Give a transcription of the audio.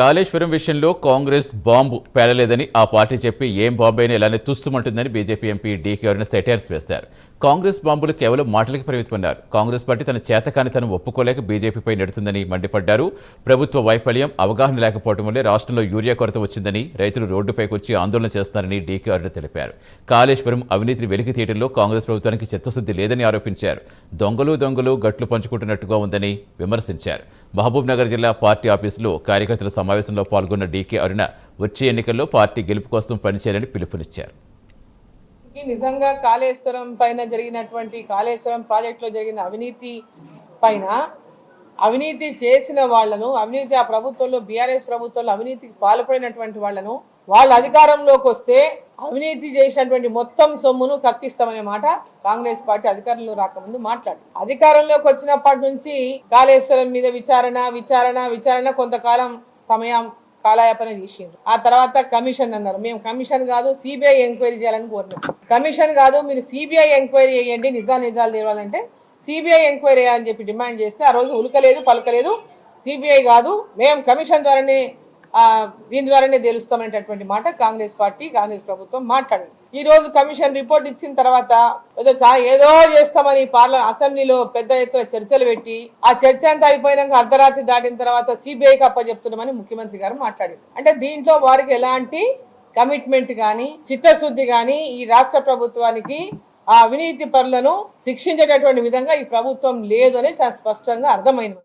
కాళేశ్వరం విషయంలో కాంగ్రెస్ బాంబు పేలలేదని ఆ పార్టీ చెప్పి ఏం బాంబు అయినా ఇలానే తుస్తుమంటుందని BJP MP DK Aruna satires వేశారు. కాంగ్రెస్ బాంబులు కేవలం మాటలకి పరిమితమన్నారు. కాంగ్రెస్ పార్టీ తన చేతకాని తను ఒప్పుకోలేక బీజేపీపై నెడుతుందని మండిపడ్డారు. ప్రభుత్వ వైఫల్యం అవగాహన లేకపోవడం వల్లే రాష్ట్రంలో యూరియా కొరత వచ్చిందని రైతులు రోడ్డుపైకి వచ్చి ఆందోళన చేస్తున్నారని డీకే అరుణ తెలిపారు. కాళేశ్వరం అవినీతిని వెలికి తీయడంలో కాంగ్రెస్ ప్రభుత్వానికి చిత్తశుద్ధి లేదని ఆరోపించారు. దొంగలు దొంగలు గట్లు పంచుకుంటున్నట్టుగా ఉందని విమర్శించారు. మహబూబ్ నగర్ జిల్లా పార్టీ ఆఫీసులో కార్యకర్తల సమావేశంలో పాల్గొన్న డీకే అరుణ వచ్చే ఎన్నికల్లో పార్టీ గెలుపు కోసం పనిచేయాలని పిలుపునిచ్చారు. నిజంగా కాళేశ్వరం పైన జరిగినటువంటి కాళేశ్వరం ప్రాజెక్టులో జరిగిన అవినీతి పైన అవినీతి చేసిన వాళ్ళను అవినీతి ఆ ప్రభుత్వంలో బీఆర్ఎస్ ప్రభుత్వంలో అవినీతికి పాల్పడినటువంటి వాళ్ళను వాళ్ళ అధికారంలోకి వస్తే అవినీతి చేసినటువంటి మొత్తం సొమ్మును కక్కిస్తామనే మాట కాంగ్రెస్ పార్టీ అధికారంలో రాకముందు మాట్లాడు అధికారంలోకి వచ్చినప్పటి నుంచి కాళేశ్వరం మీద విచారణ విచారణ విచారణ కొంతకాలం సమయం కాలయాపన చేసిండ్రు. ఆ తర్వాత కమిషన్ అన్నారు. మేము కమిషన్ కాదు సిబిఐ ఎంక్వైరీ చేయాలని కోరినాం. కమిషన్ కాదు మీరు సిబిఐ ఎంక్వైరీ చేయండి నిజా నిజాలు తెలవాలంటే సిబిఐ ఎంక్వైరీ అని చెప్పి డిమాండ్ చేస్తే ఆ రోజు ఉలకలేదు పలకలేదు. సిబిఐ కాదు మేము కమిషన్ ద్వారానే దీని ద్వారానే తెలుస్తామనేటటువంటి మాట కాంగ్రెస్ పార్టీ కాంగ్రెస్ ప్రభుత్వం మాట్లాడింది. ఈ రోజు కమిషన్ రిపోర్ట్ ఇచ్చిన తర్వాత ఏదో చా ఏదో చేస్తామని పార్లమెంట్ అసెంబ్లీలో పెద్ద ఎత్తున చర్చలు పెట్టి ఆ చర్చ అంతా అయిపోయినాక అర్ధరాత్రి దాటిన తర్వాత సిబిఐకి అప్పచెప్తున్నామని ముఖ్యమంత్రి గారు మాట్లాడారు. అంటే దీంట్లో వారికి ఎలాంటి కమిట్మెంట్ కానీ చిత్తశుద్ధి కానీ ఈ రాష్ట్ర ప్రభుత్వానికి ఆ అవినీతి పరులను శిక్షించేటటువంటి విధంగా ఈ ప్రభుత్వం లేదు అని చాలా స్పష్టంగా అర్థమైంది.